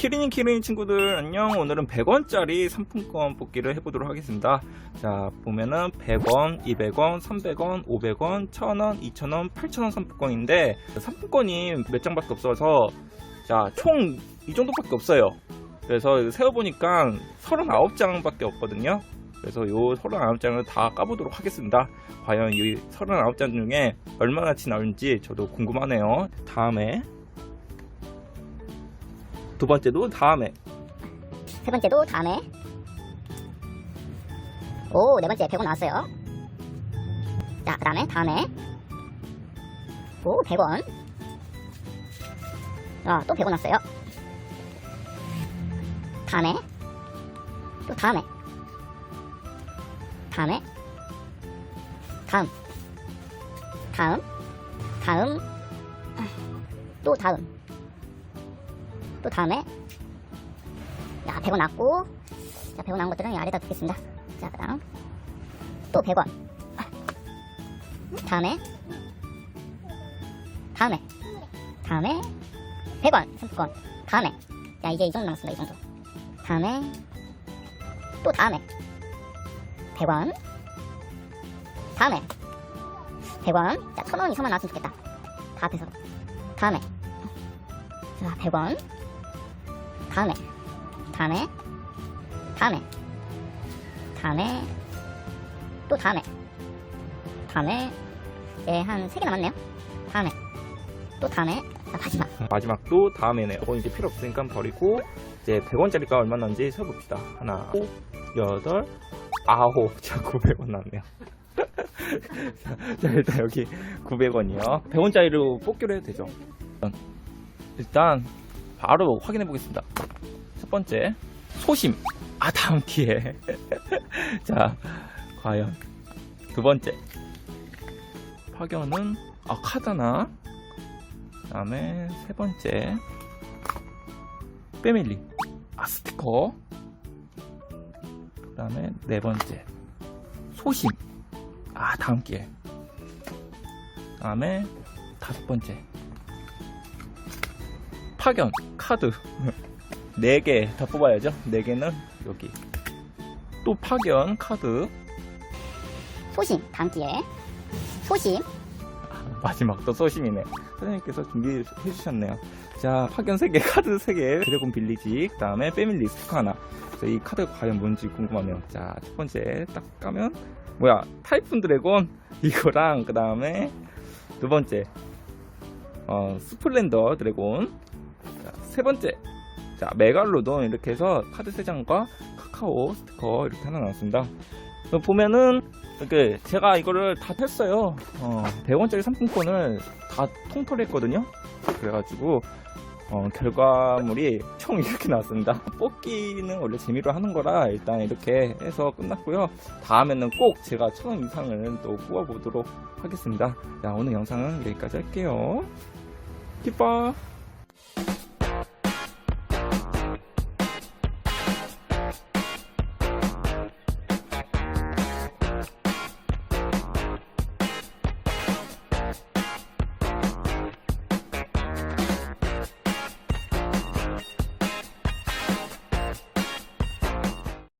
키리니 키리니 친구들 안녕. 오늘은 100원짜리 상품권 뽑기를 해보도록 하겠습니다. 자 보면은 100원, 200원, 300원, 500원, 1000원, 2000원, 8000원 상품권인데 상품권이 몇 장밖에 없어서 자 총 이 정도밖에 없어요. 그래서 세어보니까 39장밖에 없거든요. 그래서 요 39장을 다 까보도록 하겠습니다. 과연 이 39장 중에 얼마나 치 나올지 저도 궁금하네요. 다음에 두 번째도 다음에. 세 번째도 다음에. 오 네 번째 100원 나왔어요. 자 그 다음에 다음에. 오 100원. 아 또 100원 나왔어요. 다음에. 또 다음에. 다음에. 다음. 다음. 다음. 또 다음 또 다음에 야 100원 났고 자 100원 나온 것들은 이 아래다 두겠습니다. 자 그다음. 또 100원. 다음에. 다음에. 다음에. 100원 상품권. 다음에. 야 이제 이 정도 남았습니다 이 정도. 다음에. 또 다음에. 100원. 다음에. 100원. 자 1000원 이상만 나왔으면 좋겠다. 다 합해서. 다음에. 자 100원 다음에 다음에 다음에 다음에 또 다음에 다음에 예한 3개 남았네요 다음에 또 다음에 자, 마지막 마지막도 다음에네요. 이건 이제 필요 없으니까 버리고 이제 100원짜리가 얼마 나는지 세봅시다. 하나, 오, 여덟, 아홉. 자, 900원 나왔네요. 자, 일단 여기 900원이요. 100원짜리로 뽑기로 해도 되죠. 일단 바로 확인해 보겠습니다. 첫 번째, 소심. 아, 다음 기회. 자, 과연. 두 번째. 파견은 아, 카드나. 그 다음에 세 번째. 패밀리. 아 스티커. 그 다음에 네 번째. 소심. 아 다음 기회. 그 다음에 다섯 번째 파견 카드 네개다 뽑아야죠 네 개는 여기 또 파견 카드 소심 기회 소심 마지막 또 소심이네. 선생님께서 준비해 주셨네요. 자, 파견 3개, 카드 3개, 드래곤 빌리지, 그 다음에 패밀리 스티커 하나. 자, 이 카드가 과연 뭔지 궁금하네요. 자, 첫 번째 딱 까면, 뭐야, 타이푼 드래곤, 이거랑, 그 다음에 두 번째, 어, 스플렌더 드래곤. 자, 세 번째, 자, 메갈로돈 이렇게 해서 카드 3장과 카카오 스티커 이렇게 하나 나왔습니다. 어, 보면은 그 제가 이거를 다 뺐어요. 어, 100원짜리 상품권을 다 통털 했거든요. 그래가지고 어, 결과물이 총 이렇게 나왔습니다. 뽑기는 원래 재미로 하는 거라 일단 이렇게 해서 끝났고요. 다음에는 꼭 제가 천 원 이상을 또 뽑아보도록 하겠습니다. 자, 오늘 영상은 여기까지 할게요. 기뻐!